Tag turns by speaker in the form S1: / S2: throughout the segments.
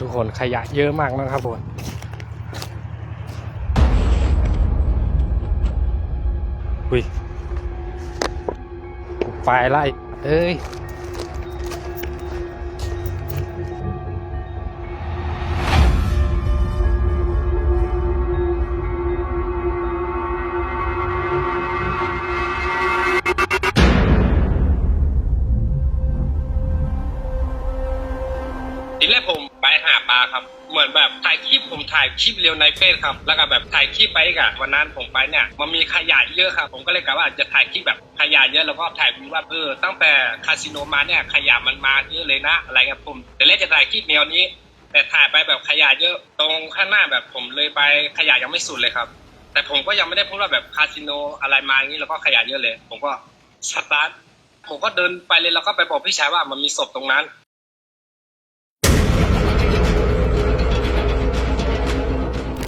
S1: ทุกคนขยะเยอะมากนะครับผมอุ้ยไฟไล่เอ้ย
S2: ทีแรกผมไปหาปลาครับ เหมือนแบบถ่ายคลิปผมถ่ายคลิปเร็วในเฟซครับ แล้วก็แบบถ่ายคลิปไปกับวันนั้นผมไปเนี่ยมันมีขยะเยอะครับ ผมก็เลยกะว่าจะถ่ายคลิปแบบขยะเยอะแล้วก็ถ่ายวิวว่าเออตั้งแต่คาสิโนมาเนี่ยขยะมันมาเยอะเลยนะอะไรเงี้ยผมแต่แรกจะถ่ายคลิปแนวนี้ แต่ถ่ายไปแบบขยะเยอะตรงข้างหน้าแบบผมเลยไปขยะยังไม่สุดเลยครับ แต่ผมก็ยังไม่ได้พูดว่าแบบคาสิโนอะไรมาอย่างนี้แล้วก็ขยะเยอะเลย ผมก็สตาร์ทผมก็เดินไปเลยแล้วก็ไปบอกพี่ชายว่ามันมีศพตรงนั้น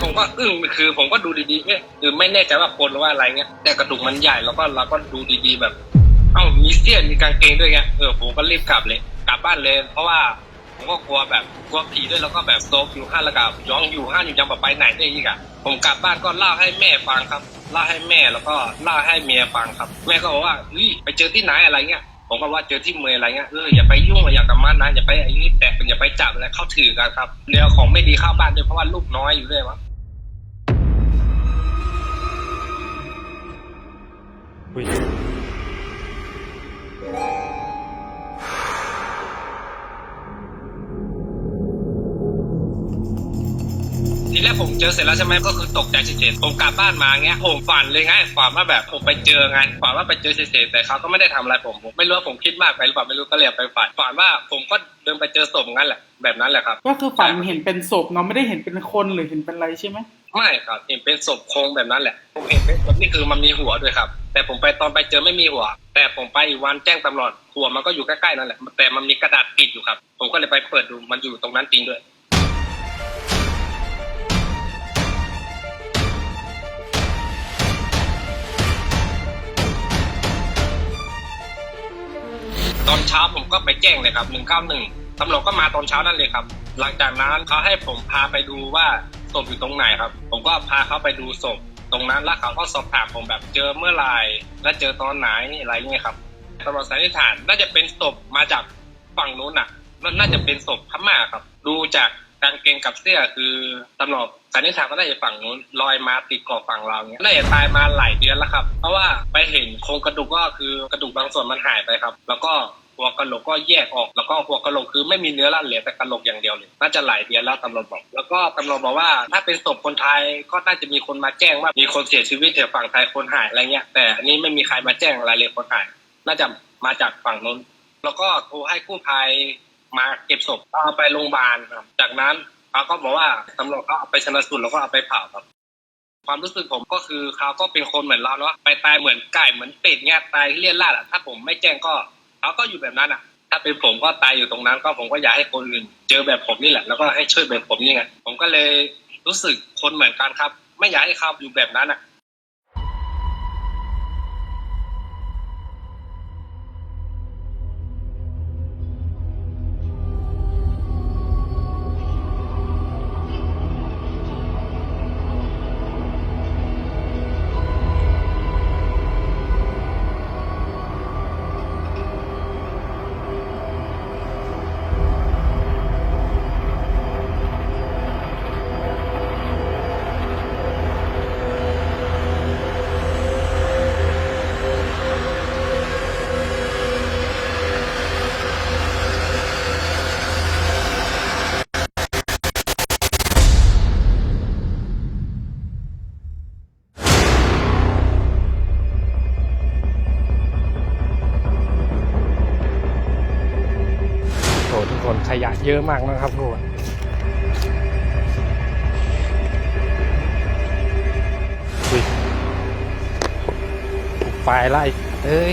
S2: ผมก็อึ้งคือผมก็ดูดีๆเอ๊ะคือไม่แน่ใจว่าคนหรือว่าอะไรเงี้ยแต่กระดูกมันใหญ่แล้วก็เราก็ดูดีๆแบบเอ้ามีเสี้ยนมีกางเกงด้วยไงเออผมก็รีบกลับเลยกลับบ้านเลย เพราะว่าผมก็กลัวแบบกลัวผีด้วยแล้วก็แบบโซฟอยู่ห้านแล้วก็ย้องอยู่ห้าอยู่ยังแบบไปไหนได้อีกอะผมกลับบ้านก็เล่าให้แม่ฟังครับเล่าให้แม่แล้วก็เล่าให้เมียฟังครับ แม่ก็บอกว่าเฮ้ยไปเจอที่ไหนอะไรเงี้ยผมก็ว่าเจอที่เมืองอะไรเงี้ยเอออย่าไปยุ่งอย่ากับมันนะอย่าไปไอ้นี่แตะอย่าไปจับอะไรเข้าถือกันครับเรื่องของไม่ดีเข้าบ้านด้วยเพราะว่าลูกน้อยอยู่ด้วยมั้ง
S1: อุ้ย
S2: ทีแรกผมเจอเสร็จแล้วใช่ไหมก็คือตกใจเฉยๆผมกลับบ้านมาเงี้ยผมฝันเลยไงฝันว่าแบบผมไปเจอไงฝันว่าไปเจอเฉยๆแต่เขาก็ไม่ได้ทำอะไรผมผมไม่รู้ว่าผมคิดมากไปหรือเปล่าไม่รู้ก็เลยไปฝันฝันว่าผมก็เดินไปเจอศพงั้นแหละแบบนั้นแหละครับ
S3: ก็คือฝันเห็นเป็นศพเนาะไม่ได้เห็นเป็นคนหรือเห็นเป็นอะไรใช่ไหม
S2: ไม่ครับเห็นเป็นศพโครงแบบนั้นแหละผมเห็นเป็นศพนี่คือมันมีหัวด้วยครับ แต่ผมไปตอนไปเจอไม่มีหัว แต่ผมไปอีกวันแจ้งตำรวจหัวมันก็อยู่ใกล้ๆนั่นแหละ แต่มันมีกระดาษปิดอยู่ครับ ผมก็เลยไปเปิดดูมันอยู่ตรงนั้นจริงด้วยตอนเช้าผมก็ไปแจ้งเลยครับ 191 ตำรวจก็มาตอนเช้านั่นเลยครับ หลังจากนั้นเขาให้ผมพาไปดูว่า ศพอยู่ตรงไหนครับ ผมก็พาเขาไปดูศพตรงนั้นแล้วเขาก็สอบถามผมแบบเจอเมื่อไหร่และเจอตอนไหนอะไรเงี้ยครับตำรวจสันนิษฐานน่าจะเป็นศพมาจากฝั่งนู้นน่ะน่าจะเป็นศพพม่าครับ ดูจากกางเกงกับเสื้อคือตำรวจสันนิษฐานว่าน่าจะฝั่งนู้นลอยมาติดเกาะฝั่งเราเงี้ยน่าจะตายมาหลายเดือนแล้วครับ เพราะว่าไปเห็นโครงกระดูกก็คือกระดูกบางส่วนมันหายไปครับ แล้วก็ หัวกะโหลกก็แยกออกแล้วก็หัวกะโหลกคือไม่มีเนื้อละเหลือแต่กะโหลกอย่างเดียวเลยน่าจะหลายเดือนแล้วตำรวจบอก แล้วก็ตำรวจบอกว่า ถ้าเป็นศพคนไทยก็น่าจะมีคนมาแจ้งว่ามีคนเสียชีวิตแถวฝั่งไทยคนหายอะไรเงี้ยแต่อันนี้ไม่มีใครมาแจ้งอะไรเลยคนหาย น่าจะมาจากฝั่งนู้น แล้วก็โทรให้กู้ภัยมาเก็บศพเอาไปโรงพยาบาลครับจากนั้นเขาก็บอกว่าตำรวจก็เอาไปชนะสูตรแล้วก็เอาไปเผาครับความรู้สึกผมก็คือเขาก็เป็นคนเหมือนเราเนาะไปตายเหมือนไก่เหมือนเป็ดเงี้ยตายเลี่ยนล่าดอะถ้าผมไม่แจ้งก็ เขาก็อยู่แบบนั้นอะ ถ้าเป็นผมก็ตายอยู่ตรงนั้นก็ผมก็อยากให้คนอื่น เจอแบบผมนี่แหละแล้วก็ให้ช่วยแบบผมนี่ไงผมก็เลยรู้สึกคนเหมือนกันครับ ไม่อยากให้เขาอยู่แบบนั้นอะ
S1: เยอะมากนะครับทุกคนไฟไล่เอ้ย